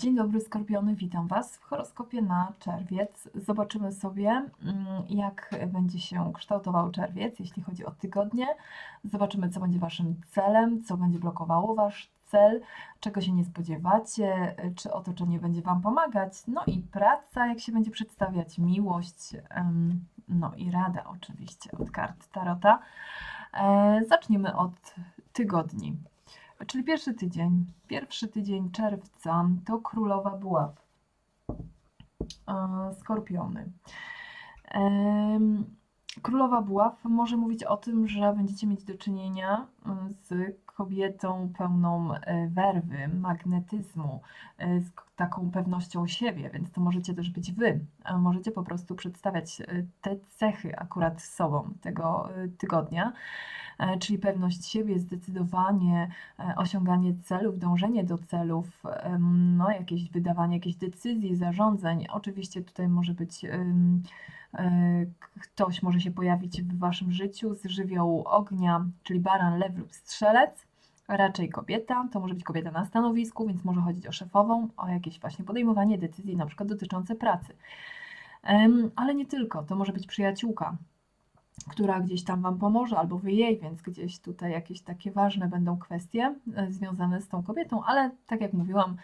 Dzień dobry, Skorpiony, witam Was w horoskopie na czerwiec. Zobaczymy sobie, mm, jak będzie się kształtował czerwiec, jeśli chodzi o tygodnie. Zobaczymy, co będzie Waszym celem, co będzie blokowało Wasz cel, czego się nie spodziewacie, czy otoczenie będzie Wam pomagać. No i praca, jak się będzie przedstawiać, miłość, no i rada oczywiście od kart Tarota. E, Zaczniemy od tygodni. Czyli pierwszy tydzień, pierwszy tydzień czerwca to królowa buław. E, Skorpiony. Królowa buław może mówić o tym, że będziecie mieć do czynienia mm, z kobietą pełną e, werwy, magnetyzmu, e, z taką pewnością siebie, więc to możecie też być wy. A Możecie po prostu przedstawiać e, te cechy akurat sobą tego e, tygodnia e, czyli pewność siebie, zdecydowanie, e, osiąganie celów, dążenie do celów, no jakieś wydawanie jakichś decyzji, zarządzeń. Oczywiście tutaj może być e, ktoś może się pojawić w waszym życiu z żywiołu ognia, czyli baran, lew lub strzelec. Raczej kobieta, to może być kobieta na stanowisku, więc może chodzić o szefową, o jakieś właśnie podejmowanie decyzji, na przykład dotyczące pracy. Ale nie tylko, to może być przyjaciółka, która gdzieś tam Wam pomoże, albo Wy jej, więc gdzieś tutaj jakieś takie ważne będą kwestie e, związane z tą kobietą, ale tak jak mówiłam,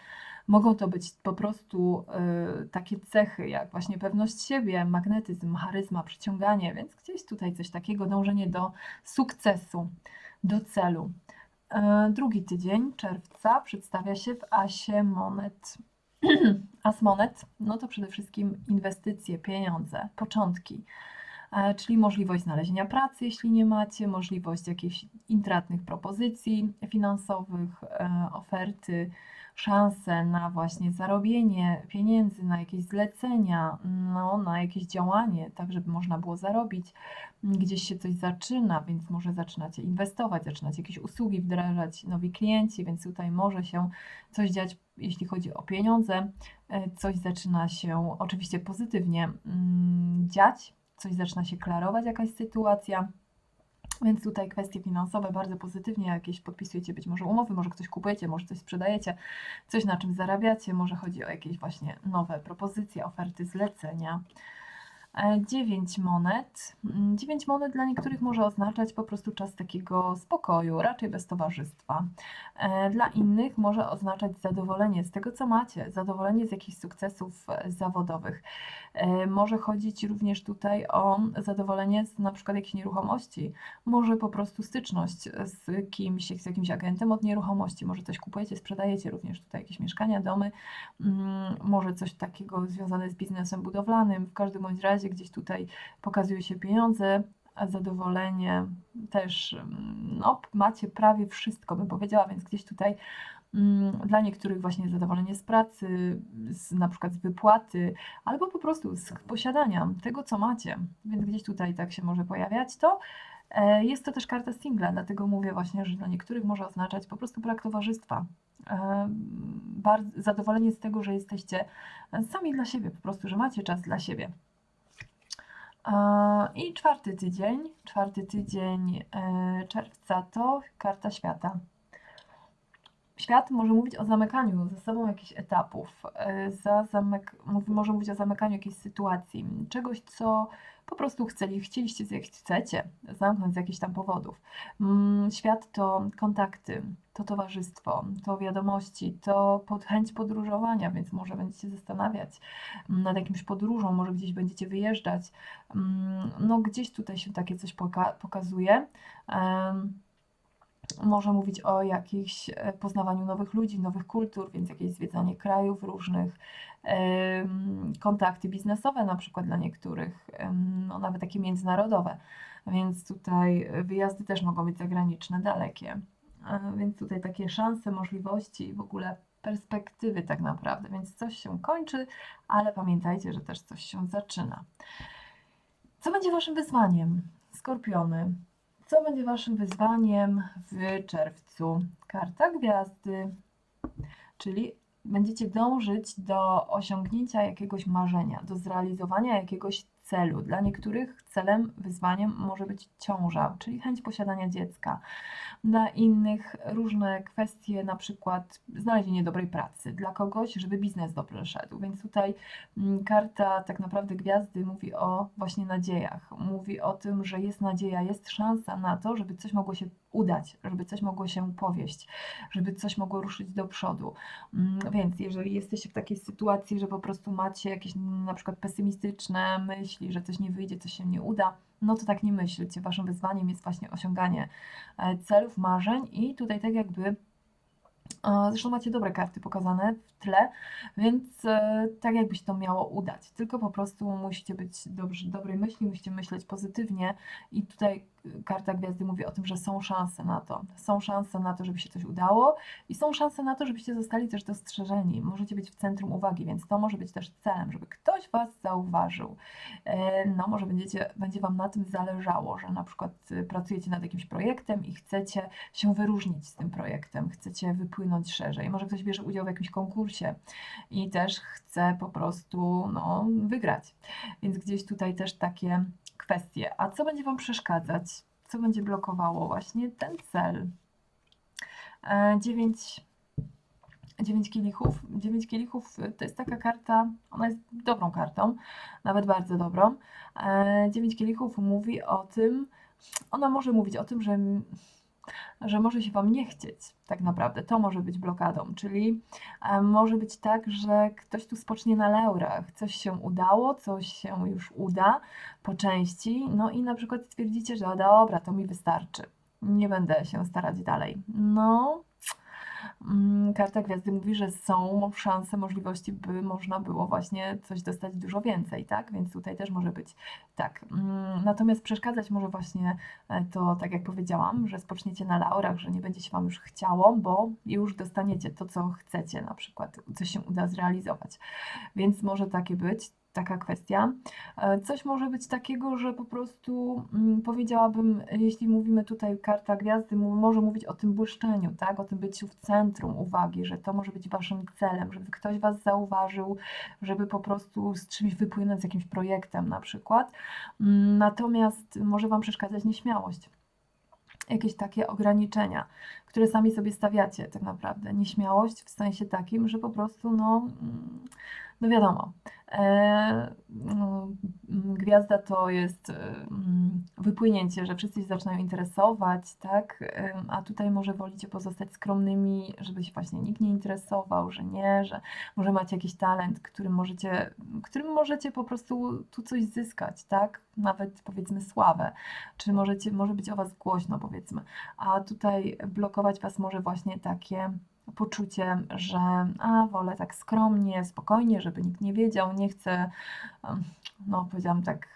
mogą to być po prostu e, takie cechy, jak właśnie pewność siebie, magnetyzm, charyzma, przyciąganie, więc gdzieś tutaj coś takiego, dążenie do sukcesu, do celu. E, Drugi tydzień czerwca przedstawia się w Asie Monet. As Monet, no to przede wszystkim inwestycje, pieniądze, początki e, czyli możliwość znalezienia pracy, jeśli nie macie, możliwość jakichś intratnych propozycji finansowych, e, oferty, szanse na właśnie zarobienie pieniędzy, na jakieś zlecenia, no, na jakieś działanie, tak żeby można było zarobić. Gdzieś się coś zaczyna, więc może zaczynacie inwestować, zaczynacie jakieś usługi wdrażać, nowi klienci, więc tutaj może się coś dziać, jeśli chodzi o pieniądze. E, Coś zaczyna się oczywiście pozytywnie mm, dziać, coś zaczyna się klarować, jakaś sytuacja. Więc tutaj kwestie finansowe bardzo pozytywnie, jakieś podpisujecie być może umowy, może coś kupujecie, może coś sprzedajecie, coś na czym zarabiacie, może chodzi o jakieś właśnie nowe propozycje, oferty, zlecenia. E, Dziewięć monet. Mm, Dziewięć monet dla niektórych może oznaczać po prostu czas takiego spokoju, raczej bez towarzystwa. E, Dla innych może oznaczać zadowolenie z tego, co macie, zadowolenie z jakichś sukcesów e, zawodowych. E, Może chodzić również tutaj o zadowolenie z na przykład jakiejś nieruchomości, może po prostu styczność z kimś, z jakimś agentem od nieruchomości, może coś kupujecie, sprzedajecie również tutaj jakieś mieszkania, domy, mm, może coś takiego związane z biznesem budowlanym. W każdym bądź razie gdzieś tutaj pokazują się pieniądze, zadowolenie też, mm, no, macie prawie wszystko, bym powiedziała, więc gdzieś tutaj mm, dla niektórych właśnie zadowolenie z pracy, z, na przykład z wypłaty, albo po prostu z posiadania tego, co macie. Więc gdzieś tutaj tak się może pojawiać to. E, Jest to też karta singla, dlatego mówię właśnie, że dla niektórych może oznaczać po prostu brak towarzystwa. E, zadowolenie z tego, że jesteście sami dla siebie, po prostu, że macie czas dla siebie. I czwarty tydzień, czwarty tydzień e, czerwca to karta świata. Świat może mówić o zamykaniu ze sobą jakichś etapów, e, za zamek, może mówić o zamykaniu jakiejś sytuacji, czegoś, co po prostu chcieli, chcieliście, chcecie zamknąć z jakichś tam powodów. Mm, Świat to kontakty, to towarzystwo, to wiadomości, to pod, chęć podróżowania, więc może będziecie zastanawiać mm, nad jakimś podróżą, może gdzieś będziecie wyjeżdżać. Mm, No gdzieś tutaj się takie coś poka- pokazuje. Może mówić o jakimś e, poznawaniu nowych ludzi, nowych kultur, więc jakieś zwiedzanie krajów różnych, kontakty biznesowe na przykład dla niektórych, no nawet takie międzynarodowe. Więc tutaj wyjazdy też mogą być zagraniczne, dalekie. Więc tutaj takie szanse, możliwości i w ogóle perspektywy tak naprawdę. Więc coś się kończy, ale pamiętajcie, że też coś się zaczyna. Co będzie Waszym wyzwaniem, Skorpiony? Co będzie Waszym wyzwaniem w czerwcu? Karta gwiazdy, czyli będziecie dążyć do osiągnięcia jakiegoś marzenia, do zrealizowania jakiegoś celu. Dla niektórych celem, wyzwaniem może być ciąża, czyli chęć posiadania dziecka. Dla innych różne kwestie, na przykład znalezienie dobrej pracy. Dla kogoś, żeby biznes dobrze szedł. Więc tutaj mm, karta tak naprawdę gwiazdy mówi o właśnie nadziejach. Mówi o tym, że jest nadzieja, jest szansa na to, żeby coś mogło się udać, żeby coś mogło się powieść, żeby coś mogło ruszyć do przodu. Mm, Więc jeżeli jesteście w takiej sytuacji, że po prostu macie jakieś na przykład pesymistyczne myśli, że coś nie wyjdzie, coś się nie uda, no to tak nie myślcie. Waszym wyzwaniem jest właśnie osiąganie e, celów, marzeń i tutaj tak jakby e, Zresztą macie dobre karty pokazane w tle, więc e, tak jakby się to miało udać. Tylko po prostu musicie być dobrzy, dobrej myśli, musicie myśleć pozytywnie i tutaj karta gwiazdy mówi o tym, że są szanse na to. Są szanse na to, żeby się coś udało i są szanse na to, żebyście zostali też dostrzeżeni. Możecie być w centrum uwagi, więc to może być też celem, żeby ktoś Was zauważył. E, No, może będziecie, będzie Wam na tym zależało, że na przykład e, pracujecie nad jakimś projektem i chcecie się wyróżnić z tym projektem, chcecie wypłynąć szerzej. Może ktoś bierze udział w jakimś konkursie i też chce po prostu no, wygrać. Więc gdzieś tutaj też takie kwestie. A co będzie Wam przeszkadzać? Co będzie blokowało właśnie ten cel? E, Dziewięć, dziewięć kielichów. Dziewięć kielichów y, to jest taka karta, ona jest dobrą kartą, nawet bardzo dobrą. E, Dziewięć kielichów mówi o tym, ona może mówić o tym, że, że może się Wam nie chcieć, tak naprawdę. To może być blokadą, czyli e, może być tak, że ktoś tu spocznie na laurach, coś się udało, coś się już uda po części, no i na przykład stwierdzicie, że dobra, to mi wystarczy, nie będę się starać dalej. No, karta gwiazdy mówi, że są szanse, możliwości, by można było właśnie coś dostać dużo więcej, tak? Więc tutaj też może być tak. Mm, Natomiast przeszkadzać może właśnie e, to, tak jak powiedziałam, że spoczniecie na laurach, że nie będzie się Wam już chciało, bo już dostaniecie to, co chcecie, na przykład coś się uda zrealizować. Więc może takie być, taka kwestia. E, Coś może być takiego, że po prostu mm, powiedziałabym, jeśli mówimy tutaj karta gwiazdy, może mówić o tym błyszczeniu, tak? O tym byciu w centrum uwagi, że to może być Waszym celem, żeby ktoś Was zauważył, żeby po prostu z czymś wypłynąć, z jakimś projektem na przykład. Mm, Natomiast może Wam przeszkadzać nieśmiałość. Jakieś takie ograniczenia, które sami sobie stawiacie tak naprawdę. Nieśmiałość w sensie takim, że po prostu, no, mm, no wiadomo, e, no, gwiazda to jest e, wypłynięcie, że wszyscy się zaczynają interesować, tak? A tutaj może wolicie pozostać skromnymi, żeby się właśnie nikt nie interesował, że nie, że może macie jakiś talent, którym możecie, którym możecie po prostu tu coś zyskać, tak? Nawet powiedzmy sławę, czy możecie, może być o Was głośno, powiedzmy. A tutaj blokować Was może właśnie takie poczucie, że a, wolę tak skromnie, spokojnie, żeby nikt nie wiedział, nie chcę, no powiedziałam tak,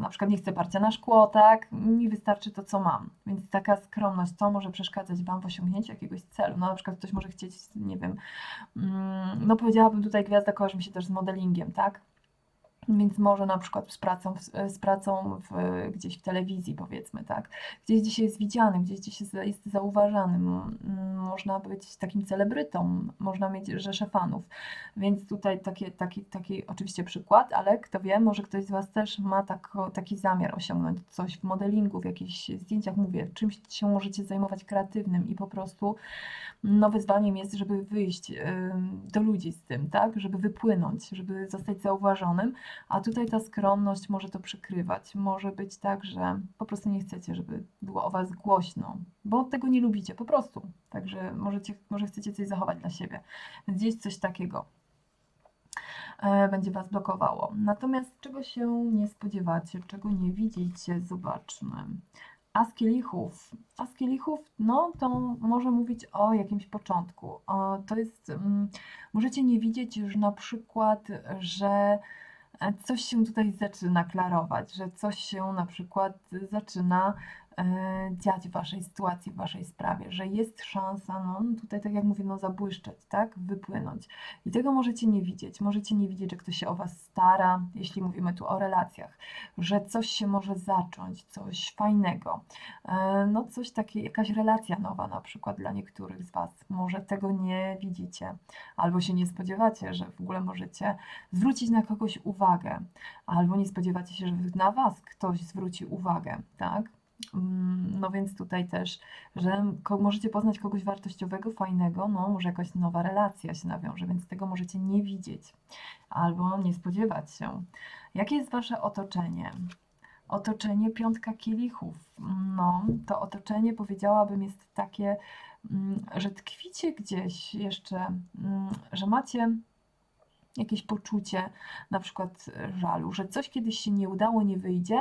na przykład nie chcę parcia na szkło, tak, mi wystarczy to, co mam. Więc taka skromność, to może przeszkadzać Wam w osiągnięciu jakiegoś celu. No na przykład ktoś może chcieć, nie wiem, mm, no powiedziałabym tutaj gwiazda kojarzy mi się też z modelingiem, tak? Więc może na przykład z pracą, z pracą w, gdzieś w telewizji, powiedzmy, tak? Gdzieś dzisiaj jest widziany, gdzieś gdzieś jest, zauważany. Można być takim celebrytą, można mieć rzesze fanów. Więc tutaj taki, taki, taki oczywiście przykład, ale kto wie, może ktoś z Was też ma tako, taki zamiar osiągnąć coś w modelingu, w jakichś zdjęciach, mówię, czymś się możecie zajmować kreatywnym i po prostu no wyzwaniem jest, żeby wyjść do ludzi z tym, tak? Żeby wypłynąć, żeby zostać zauważonym, a tutaj ta skromność może to przykrywać. Może być tak, że po prostu nie chcecie, żeby było o Was głośno, bo tego nie lubicie, po prostu. Także możecie, może chcecie coś zachować dla siebie. Więc gdzieś coś takiego e, będzie Was blokowało. Natomiast czego się nie spodziewacie, czego nie widzicie, zobaczmy. A z kielichów. Z kielichów, no to może mówić o jakimś początku. O, to jest, mm, możecie nie widzieć już na przykład, że coś się tutaj zaczyna klarować, że coś się na przykład zaczyna dziać w waszej sytuacji, w waszej sprawie, że jest szansa, no tutaj tak jak mówię, no zabłyszczeć, tak, wypłynąć. I tego możecie nie widzieć. Możecie nie widzieć, że ktoś się o was stara, jeśli mówimy tu o relacjach, że coś się może zacząć, coś fajnego, e, no coś takie, jakaś relacja nowa na przykład dla niektórych z was. Może tego nie widzicie, albo się nie spodziewacie, że w ogóle możecie zwrócić na kogoś uwagę, albo nie spodziewacie się, że na was ktoś zwróci uwagę, tak? Mm, No więc tutaj też, że możecie poznać kogoś wartościowego, fajnego, no może jakaś nowa relacja się nawiąże, więc tego możecie nie widzieć albo nie spodziewać się. Jakie jest wasze otoczenie? Otoczenie piątka kielichów. No, to otoczenie powiedziałabym jest takie, mm, że tkwicie gdzieś jeszcze, mm, że macie jakieś poczucie na przykład e, żalu, że coś kiedyś się nie udało, nie wyjdzie,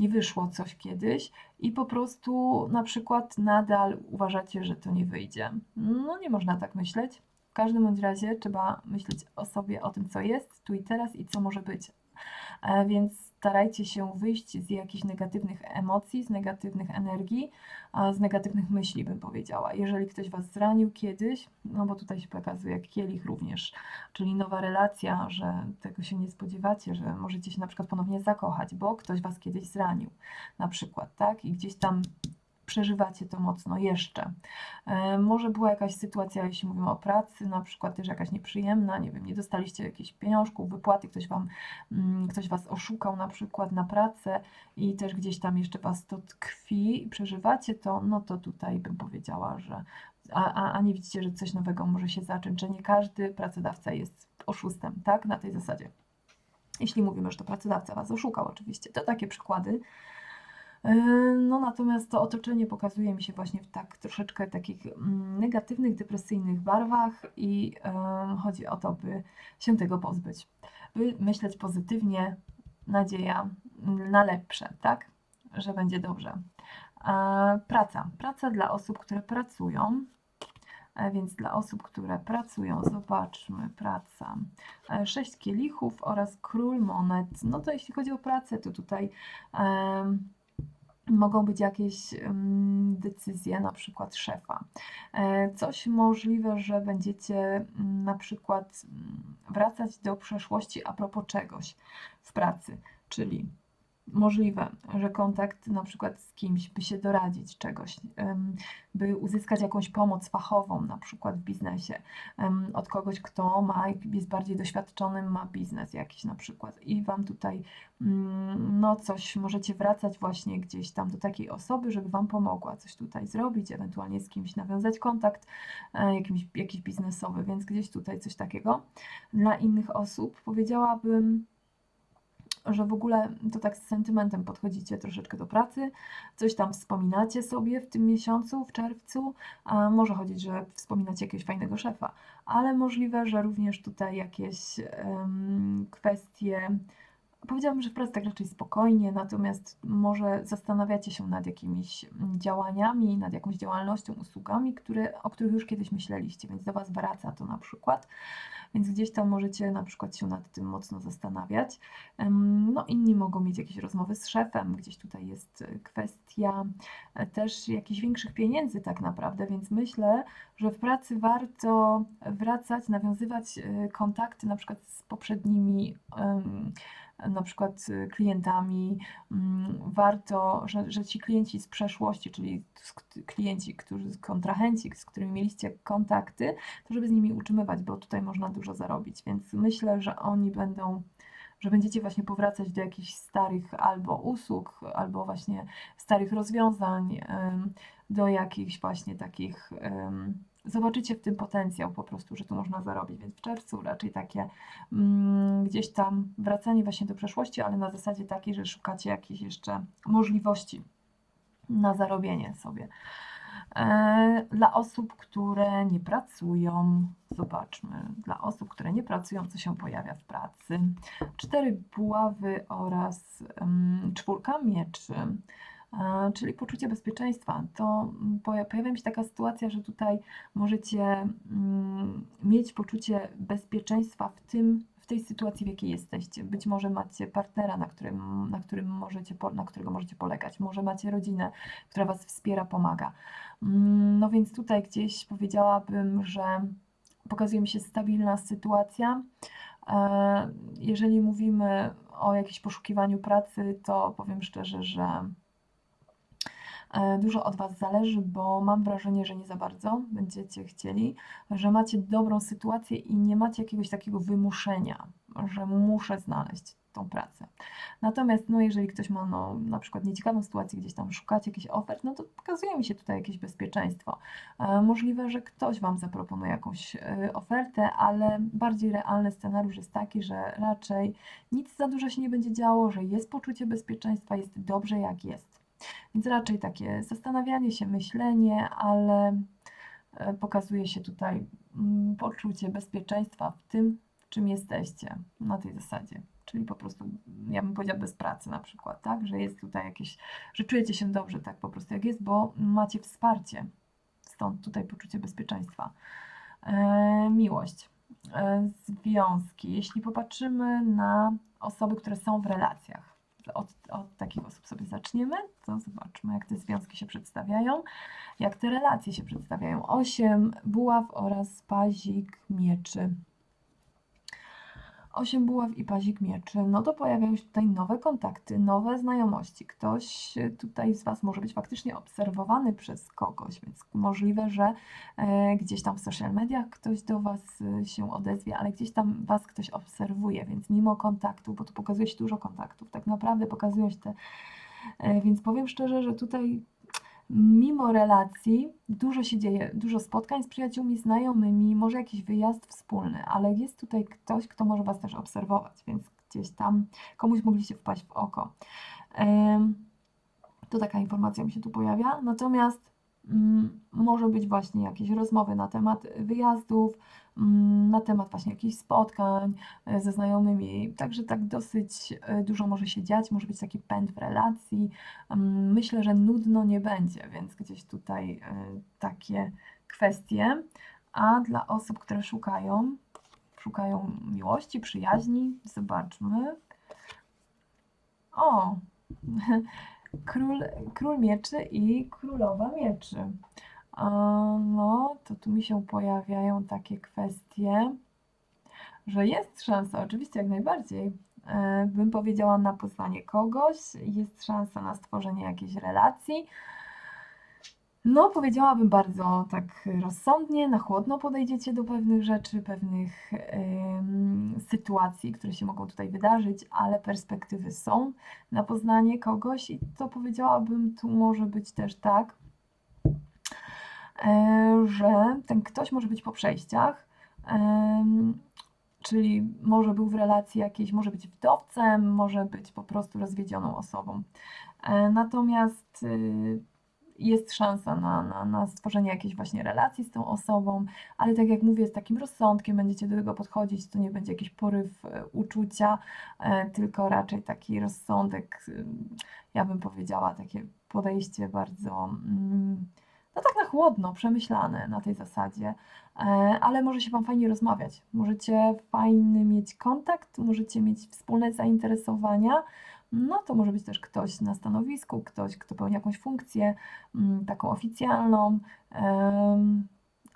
nie wyszło coś kiedyś i po prostu na przykład nadal uważacie, że to nie wyjdzie. No nie można tak myśleć. W każdym bądź razie trzeba myśleć o sobie, o tym, co jest tu i teraz i co może być. E, Więc starajcie się wyjść z jakichś negatywnych emocji, z negatywnych energii, z negatywnych myśli, bym powiedziała. Jeżeli ktoś Was zranił kiedyś, no bo tutaj się pokazuje kielich również, czyli nowa relacja, że tego się nie spodziewacie, że możecie się na przykład ponownie zakochać, bo ktoś Was kiedyś zranił, na przykład, tak? I gdzieś tam przeżywacie to mocno jeszcze. E, Może była jakaś sytuacja, jeśli mówimy o pracy, na przykład też jakaś nieprzyjemna, nie wiem, nie dostaliście jakichś pieniążków, wypłaty, ktoś wam, mm, ktoś was oszukał na przykład na pracę i też gdzieś tam jeszcze was to tkwi i przeżywacie to, no to tutaj bym powiedziała, że a, a, a nie widzicie, że coś nowego może się zacząć, że nie każdy pracodawca jest oszustem, tak? Na tej zasadzie. Jeśli mówimy, że to pracodawca was oszukał, oczywiście. To takie przykłady. Yy, No natomiast to otoczenie pokazuje mi się właśnie w tak troszeczkę takich mm, negatywnych, depresyjnych barwach i chodzi o to, by się tego pozbyć. By myśleć pozytywnie, nadzieja mm, na lepsze, tak? Że będzie dobrze. E, Praca. Praca dla osób, które pracują. E, Więc dla osób, które pracują, zobaczmy, praca. E, Sześć kielichów oraz król monet. No to jeśli chodzi o pracę, to tutaj mogą być jakieś decyzje, na przykład szefa. E, Coś możliwe, że będziecie mm, na przykład mm, wracać do przeszłości a propos czegoś w pracy, czyli możliwe, że kontakt na przykład z kimś, by się doradzić czegoś, by uzyskać jakąś pomoc fachową, na przykład w biznesie, od kogoś, kto ma, jest bardziej doświadczony, ma biznes jakiś na przykład i Wam tutaj mm, no coś możecie wracać właśnie gdzieś tam do takiej osoby, żeby Wam pomogła coś tutaj zrobić, ewentualnie z kimś nawiązać kontakt, e, jakimś, jakiś biznesowy, więc gdzieś tutaj coś takiego. Dla innych osób powiedziałabym, że w ogóle to tak z sentymentem podchodzicie troszeczkę do pracy, coś tam wspominacie sobie w tym miesiącu, w czerwcu, a może chodzić, że wspominacie jakiegoś fajnego szefa, ale możliwe, że również tutaj jakieś em, kwestie, powiedziałabym, że w pracy tak raczej spokojnie, natomiast może zastanawiacie się nad jakimiś mm, działaniami, nad jakąś działalnością, usługami, które, o których już kiedyś myśleliście, więc do Was wraca to na przykład więc gdzieś tam możecie na przykład się nad tym mocno zastanawiać. No, inni mogą mieć jakieś rozmowy z szefem, gdzieś tutaj jest e, kwestia e, też jakichś większych pieniędzy tak naprawdę, więc myślę, że w pracy warto wracać, nawiązywać e, kontakty na przykład z poprzednimi na przykład e, klientami, mm, warto, że, że ci klienci z przeszłości, czyli klienci, którzy, kontrahenci, z którymi mieliście kontakty, to żeby z nimi utrzymywać, bo tutaj można dużo zarobić. Więc myślę, że oni będą, że będziecie właśnie powracać do jakichś starych albo usług, albo właśnie starych rozwiązań, do jakichś właśnie takich. Zobaczycie w tym potencjał po prostu, że tu można zarobić, więc w czerwcu raczej takie mm, gdzieś tam wracanie właśnie do przeszłości, ale na zasadzie takiej, że szukacie jakichś jeszcze możliwości na zarobienie sobie. E, Dla osób, które nie pracują, zobaczmy, dla osób, które nie pracują, co się pojawia w pracy. Cztery buławy oraz em, czwórka mieczy, czyli poczucie bezpieczeństwa. To mm, poja- pojawia mi się taka sytuacja, że tutaj możecie mm, mieć poczucie bezpieczeństwa w tym, w tej sytuacji, w jakiej jesteście. Być może macie partnera, na którym, na którym możecie, na którego możecie polegać. Może macie rodzinę, która Was wspiera, pomaga. Mm, No więc tutaj gdzieś powiedziałabym, że pokazuje mi się stabilna sytuacja. E, Jeżeli mówimy o jakimś poszukiwaniu pracy, to powiem szczerze, że e, dużo od Was zależy, bo mam wrażenie, że nie za bardzo będziecie chcieli, że macie dobrą sytuację i nie macie jakiegoś takiego wymuszenia, że muszę znaleźć tą pracę. Natomiast no, jeżeli ktoś ma no, na przykład nieciekawą sytuację, gdzieś tam szukacie jakichś ofert, no to pokazuje mi się tutaj jakieś bezpieczeństwo. E, Możliwe, że ktoś Wam zaproponuje jakąś e, ofertę, ale bardziej realny scenariusz jest taki, że raczej nic za dużo się nie będzie działo, że jest poczucie bezpieczeństwa, jest dobrze jak jest. Więc raczej takie zastanawianie się, myślenie, ale e, pokazuje się tutaj mm, poczucie bezpieczeństwa w tym, czym jesteście na tej zasadzie. Czyli po prostu, ja bym powiedziała, bez pracy na przykład, tak? Że jest tutaj jakieś, że czujecie się dobrze, tak po prostu jak jest, bo macie wsparcie. Stąd tutaj poczucie bezpieczeństwa. E, miłość, e, związki. Jeśli popatrzymy na osoby, które są w relacjach, od, od takich osób sobie zaczniemy, to zobaczmy, jak te związki się przedstawiają, jak te relacje się przedstawiają. Osiem buław oraz pazik mieczy. Osiem buław i pazik mieczy, no to pojawiają się tutaj nowe kontakty, nowe znajomości. Ktoś e, tutaj z Was może być faktycznie obserwowany przez kogoś, więc możliwe, że e, gdzieś tam w social mediach ktoś do Was e, się odezwie, ale gdzieś tam Was ktoś obserwuje, więc mimo kontaktu, bo tu pokazuje się dużo kontaktów, tak naprawdę pokazują się te, więc powiem szczerze, że tutaj mimo relacji dużo się dzieje, dużo spotkań z przyjaciółmi, znajomymi, może jakiś wyjazd wspólny, ale jest tutaj ktoś, kto może Was też obserwować, więc gdzieś tam komuś mogliście wpaść w oko. To taka informacja mi się tu pojawia. Natomiast mm, może być właśnie jakieś rozmowy na temat wyjazdów, na temat właśnie jakichś spotkań e, ze znajomymi. Także tak dosyć e, dużo może się dziać, może być taki pęd w relacji. Mm, Myślę, że nudno nie będzie, więc gdzieś tutaj e, takie kwestie. A dla osób, które szukają, szukają miłości, przyjaźni, zobaczmy. O! Król, król mieczy i królowa mieczy. No, to tu mi się pojawiają takie kwestie, że jest szansa, oczywiście jak najbardziej. E, Bym powiedziała na poznanie kogoś, jest szansa na stworzenie jakiejś relacji. No, powiedziałabym bardzo tak rozsądnie, na chłodno podejdziecie do pewnych rzeczy, pewnych em, sytuacji, które się mogą tutaj wydarzyć, ale perspektywy są na poznanie kogoś i to powiedziałabym, tu może być też tak, że ten ktoś może być po przejściach, em, czyli może był w relacji jakiejś, może być wdowcem, może być po prostu rozwiedzioną osobą. E, Natomiast y, jest szansa na, na, na stworzenie jakiejś właśnie relacji z tą osobą, ale tak jak mówię, z takim rozsądkiem będziecie do tego podchodzić, to nie będzie jakiś poryw e, uczucia, e, tylko raczej taki rozsądek, y, ja bym powiedziała, takie podejście bardzo, mm, no tak na chłodno, przemyślane na tej zasadzie, E, ale może się Wam fajnie rozmawiać, możecie fajny mieć kontakt, możecie mieć wspólne zainteresowania, no to może być też ktoś na stanowisku, ktoś, kto pełni jakąś funkcję mm, taką oficjalną,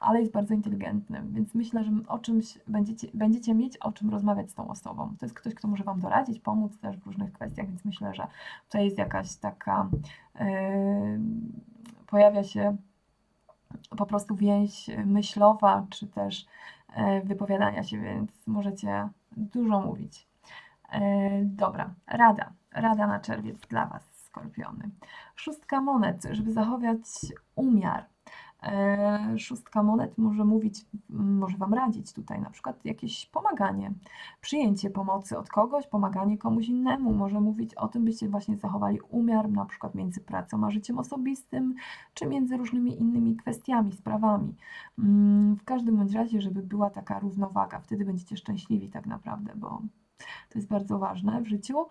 ale jest bardzo inteligentny, więc myślę, że o czymś będziecie, będziecie mieć o czym rozmawiać z tą osobą. To jest ktoś, kto może Wam doradzić, pomóc też w różnych kwestiach, więc myślę, że tutaj jest jakaś taka, em, pojawia się po prostu więź myślowa, czy też e, wypowiadania się, więc możecie dużo mówić. E, Dobra, rada. Rada na czerwiec dla Was, skorpiony. Szóstka monet, żeby zachować umiar. E, Szóstka monet może mówić, może Wam radzić tutaj na przykład jakieś pomaganie, przyjęcie pomocy od kogoś, pomaganie komuś innemu. Może mówić o tym, byście właśnie zachowali umiar na przykład między pracą a życiem osobistym, czy między różnymi innymi kwestiami, sprawami. Mm, W każdym bądź razie, żeby była taka równowaga, wtedy będziecie szczęśliwi tak naprawdę, bo to jest bardzo ważne w życiu.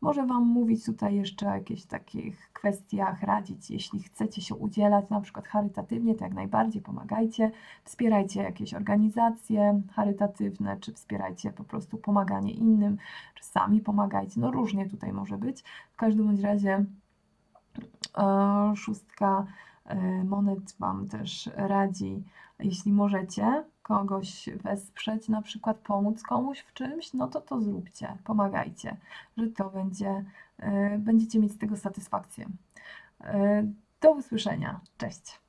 Może Wam mówić tutaj jeszcze o jakichś takich kwestiach, radzić, jeśli chcecie się udzielać na przykład charytatywnie, to jak najbardziej pomagajcie, wspierajcie jakieś organizacje charytatywne, czy wspierajcie po prostu pomaganie innym, czy sami pomagajcie, no różnie tutaj może być. W każdym bądź razie e, szóstka e, monet Wam też radzi, jeśli możecie kogoś wesprzeć, na przykład pomóc komuś w czymś, no to to zróbcie, pomagajcie, że to będzie, e, będziecie mieć z tego satysfakcję. E, Do usłyszenia, cześć.